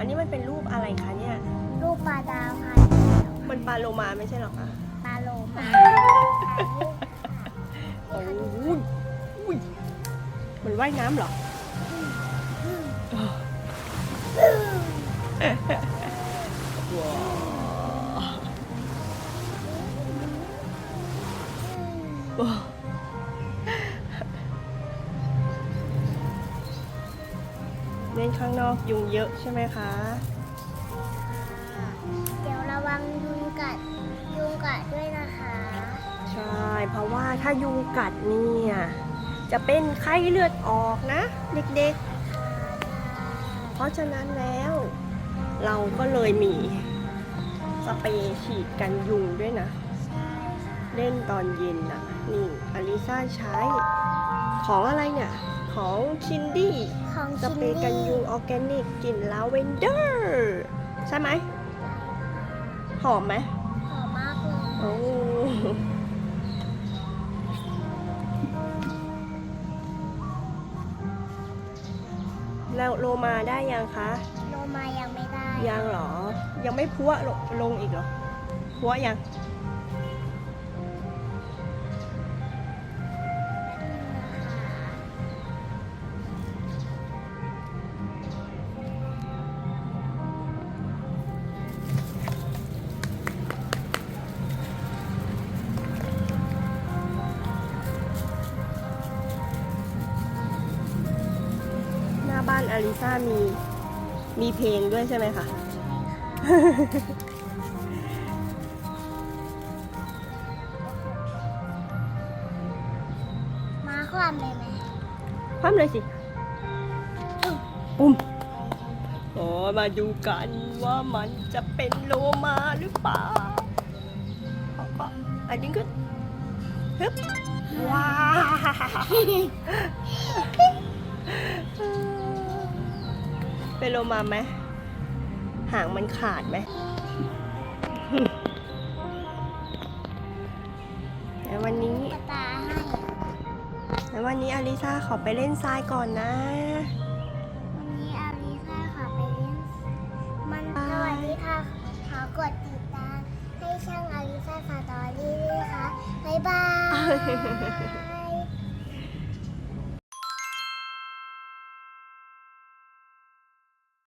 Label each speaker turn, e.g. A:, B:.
A: อะไรคะเนี่ย
B: ลูกปลาดาวค่ะ
A: มันปลาโลมาไม่ใช่หรอคะ
B: ปลาโลมา
A: โอ้ยอุ้ยมันว่ายน้ำเหรอ ว้าว เล่นข้างนอกยุงเยอะใช่ไหมคะ
B: เดี๋ยวระวังยุงกัดยุงกัดด้วยนะคะ
A: ใช่ เพราะว่าถ้ายุงกัดเนี่ยจะเป็นไข้เลือดออกนะ เด็กๆ เพราะฉะนั้นแล้ว เราก็เลยมีสเปรย์ฉีดกันยุงด้วยนะ
B: ใช่ค่ะ
A: เล่นตอนเย็นน่ะนี่อลิซ่าใช้ของอะไรเนี่ย ของชินดี้
B: ของ
A: สเปรย์กันยุงออร์แกนิกกลิ่นลาเวนเดอร์ใช่ไหมหอมไหม
B: หอมมากเลย
A: โอ้แล้วโลมาได้ยังคะ
B: โลมายังไม่ได้
A: ยังเหรอ ยังไม่พัวลงลงอีกเหรอพัวยัง บ้านอลิซ่ามีมีเพลงด้วยใช่ไหมคะ
B: มาความเลยไหม
A: คว่ำเลยสิปุ่มโอ้มาดูกันว่ามันจะเป็นโลมาหรือเปล่าเอาปะอันนี้ก็ฮึบว้า เป็นโลมาไหมหางมันขาดไหมแต่วันนี้
B: ปาตาให้
A: แล้ววันนี้อลิซ่าขอไปเล่นทรายก่อนนะ
B: วันนี้อาลิซ่าขอไปเล่น มันสวัสดีค่ะ ขอกดติดตามให้ช่างอาลิซ่าสตอรี่ด้วยค่ะ บ๊ายบาย